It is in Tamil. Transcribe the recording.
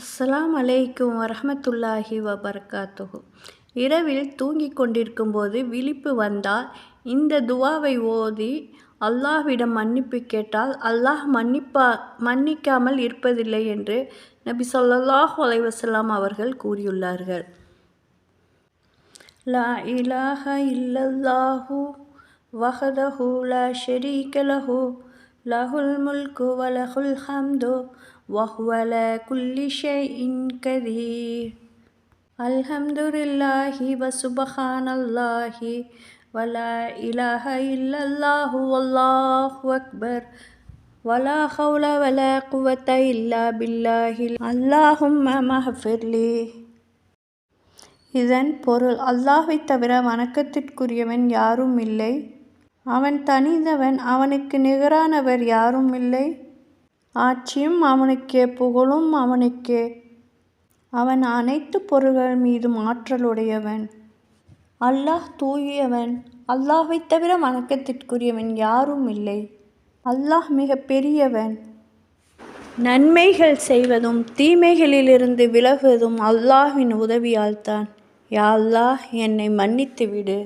அஸ்ஸலாம் அலைக்கும் வரமத்துல்லாஹி வபரகாத்துஹு இரவில் தூங்கிக் கொண்டிருக்கும்போது விழிப்பு வந்தால் இந்த துவாவை ஓதி அல்லாஹ்விடம் மன்னிப்பு கேட்டால் அல்லாஹ் மன்னிப்பா மன்னிக்காமல் இருப்பதில்லை என்று நபி சொல்லாஹ் அலைவசலாம் அவர்கள் கூறியுள்ளார்கள். லா இலாஹ இல்லல்லாஹு வஹதஹு லா ஷரீக லஹு லஹுல் முல்கு வலஹுல் ஹம்து வஹுவ அலா குல்லி ஷைஇன் கதீர் அல்ஹம்துலில்லாஹி வசுபஹானல்லாஹி வலா இலாஹ இல்லல்லாஹு வல்லாஹு அக்பர் வலா ஹவுல வலா குவத்த இல்லா பில்லாஹில் அல்லாஹும்ம மஹ்ஃபிர்லி இதன் பொருள் அல்லாஹ்வைத் தவிர வணக்கத்திற்குரியவன் யாரும் இல்லை அவன் தனிந்தவன் அவனுக்கு நிகரானவர் யாரும் இல்லை. ஆட்சியும் அவனுக்கே புகழும் அவனுக்கே. அவன் அனைத்து பொருள்கள் மீதும் ஆற்றலுடையவன். அல்லாஹ் தூயவன் அல்லாஹை தவிர வணக்கத்திற்குரியவன் யாரும் இல்லை. அல்லாஹ் மிக பெரியவன். நன்மைகள் செய்வதும் தீமைகளிலிருந்து விலகுவதும் அல்லாஹ்வின் உதவியால்தான் யா அல்லாஹ் என்னை மன்னித்து விடு